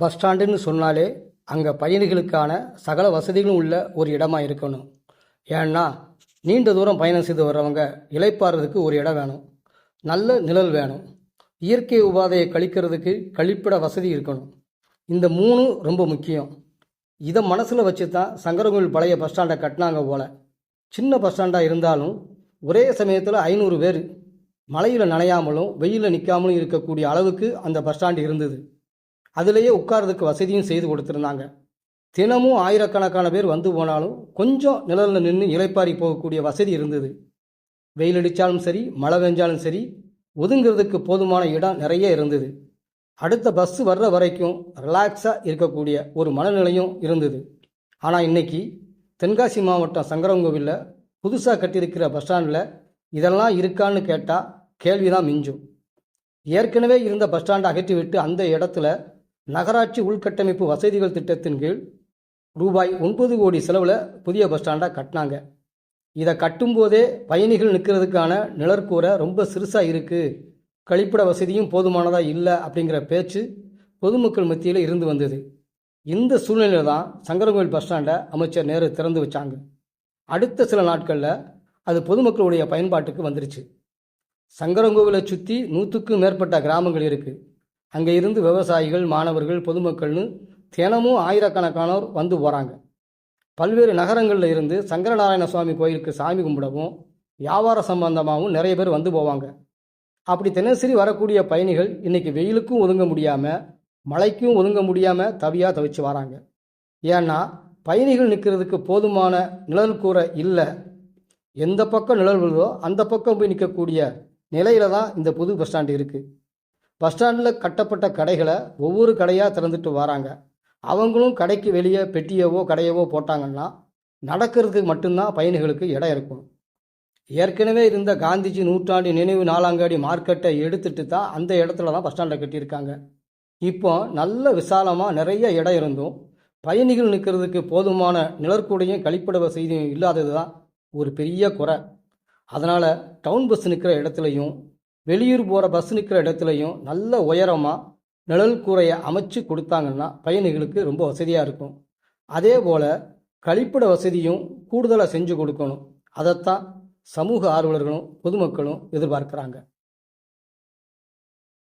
Bus ஸ்டாண்டுன்னு சொன்னாலே அங்கே பயணிகளுக்கான சகல வசதிகளும் உள்ள ஒரு இடமா இருக்கணும். ஏன்னா நீண்ட தூரம் பயணம் செய்து வர்றவங்க இளைப்பாறுறதுக்கு ஒரு இடம் வேணும். நல்ல நிழல் வேணும். இயற்கை உபாதையை கழிக்கிறதுக்கு கழிப்பிட வசதி இருக்கணும். இந்த மூணு ரொம்ப முக்கியம். இதை மனசில் வச்சு தான் சங்கரங்கோவில் பழைய பஸ் ஸ்டாண்டை கட்டினாங்க போல. சின்ன பஸ் ஸ்டாண்டாக இருந்தாலும் ஒரே சமயத்தில் ஐநூறு பேர் மழையில் நனையாமலும் வெயிலில் நிற்காமலும் இருக்கக்கூடிய அளவுக்கு அந்த பஸ் ஸ்டாண்டு இருந்தது. அதிலேயே உட்கார்றதுக்கு வசதியும் செய்து கொடுத்துருந்தாங்க. தினமும் ஆயிரக்கணக்கான பேர் வந்து போனாலும் கொஞ்சம் நிழலில் நின்று இலைப்பாரி போகக்கூடிய வசதி இருந்தது. வெயில் அடித்தாலும் சரி மழை பெஞ்சாலும் சரி ஒதுங்கிறதுக்கு போதுமான இடம் நிறைய இருந்தது. அடுத்த பஸ் வர்ற வரைக்கும் ரிலாக்ஸாக இருக்கக்கூடிய ஒரு மனநிலையும் இருந்தது. ஆனால் இன்னைக்கு தென்காசி மாவட்டம் சங்கரங்கோவிலில் புதுசாக கட்டியிருக்கிற பஸ் ஸ்டாண்டில் இதெல்லாம் இருக்கான்னு கேட்டால் கேள்விதான் மிஞ்சும். ஏற்கனவே இருந்த பஸ் ஸ்டாண்டை அகற்றிவிட்டு அந்த இடத்துல நகராட்சி உள்கட்டமைப்பு வசதிகள் திட்டத்தின் கீழ் ரூபாய் ஒன்பது கோடி செலவில் புதிய பஸ் ஸ்டாண்டாக கட்டினாங்க. இதை கட்டும்போதே பயணிகள் நிற்கிறதுக்கான நிழற்கூரை ரொம்ப சிறுசாக இருக்குது கழிப்பிட வசதியும் போதுமானதாக இல்லை அப்படிங்கிற பேச்சு பொதுமக்கள் மத்தியில் இருந்து வந்தது. இந்த சூழ்நிலையில் தான் சங்கரங்கோவில் பஸ் ஸ்டாண்டை அமைச்சர் நேரு திறந்து வச்சாங்க. அடுத்த சில நாட்களில் அது பொதுமக்களுடைய பயன்பாட்டுக்கு வந்துருச்சு. சங்கரங்கோவிலை சுற்றி நூற்றுக்கும் மேற்பட்ட கிராமங்கள் இருக்குது அங்கே இருந்து விவசாயிகள் மாணவர்கள் பொதுமக்கள்னு தினமும் ஆயிரக்கணக்கானோர் வந்து போகிறாங்க பல்வேறு நகரங்களில் இருந்து சங்கரநாராயண சுவாமி கோயிலுக்கு சாமி கும்பிடவும் வியாபார சம்பந்தமாகவும் நிறைய பேர் வந்து போவாங்க. அப்படி தினசரி வரக்கூடிய பயணிகள் இன்னைக்கு வெயிலுக்கும் ஒதுங்க முடியாமல் மழைக்கும் ஒதுங்க முடியாமல் தவியாக தவிச்சு வராங்க. ஏன்னா பயணிகள் நிற்கிறதுக்கு போதுமான நிழல் கூரை இல்லை. எந்த பக்கம் நிழல் விழுதோ அந்த பக்கம் போய் நிற்கக்கூடிய நிலையில தான் இந்த புது பஸ் ஸ்டாண்டு இருக்குது பஸ் ஸ்டாண்டில் கட்டப்பட்ட கடைகளை ஒவ்வொரு கடையாக திறந்துட்டு வராங்க. அவங்களும் கடைக்கு வெளியே பெட்டியவோ கடையவோ போட்டாங்கன்னா நடக்கிறதுக்கு மட்டும்தான் பயணிகளுக்கு இடம் இருக்கும். ஏற்கனவே இருந்த காந்திஜி நூற்றாண்டு நினைவு நாலாங்காடி மார்க்கெட்டை எடுத்துட்டு தான் அந்த இடத்துல தான் பஸ் ஸ்டாண்டை கட்டியிருக்காங்க. இப்போ நல்ல விசாலமாக நிறைய இடம் இருந்தும் பயணிகள் நிற்கிறதுக்கு போதுமான நிழற்கூடையும் கழிப்பிட வசதியும் இல்லாதது தான் ஒரு பெரிய குறை. அதனால் டவுன் பஸ் நிற்கிற இடத்துலையும் வெளியூர் போகிற பஸ் நிற்கிற இடத்துலையும் நல்ல உயரமாக நிழல் கூரையை அமைச்சு கொடுத்தாங்கன்னா பயணிகளுக்கு ரொம்ப வசதியாக இருக்கும். அதே போல் கழிப்பிட வசதியும் கூடுதலாக செஞ்சு கொடுக்கணும். அதைத்தான் சமூக ஆர்வலர்களும் பொதுமக்களும் எதிர்பார்க்குறாங்க.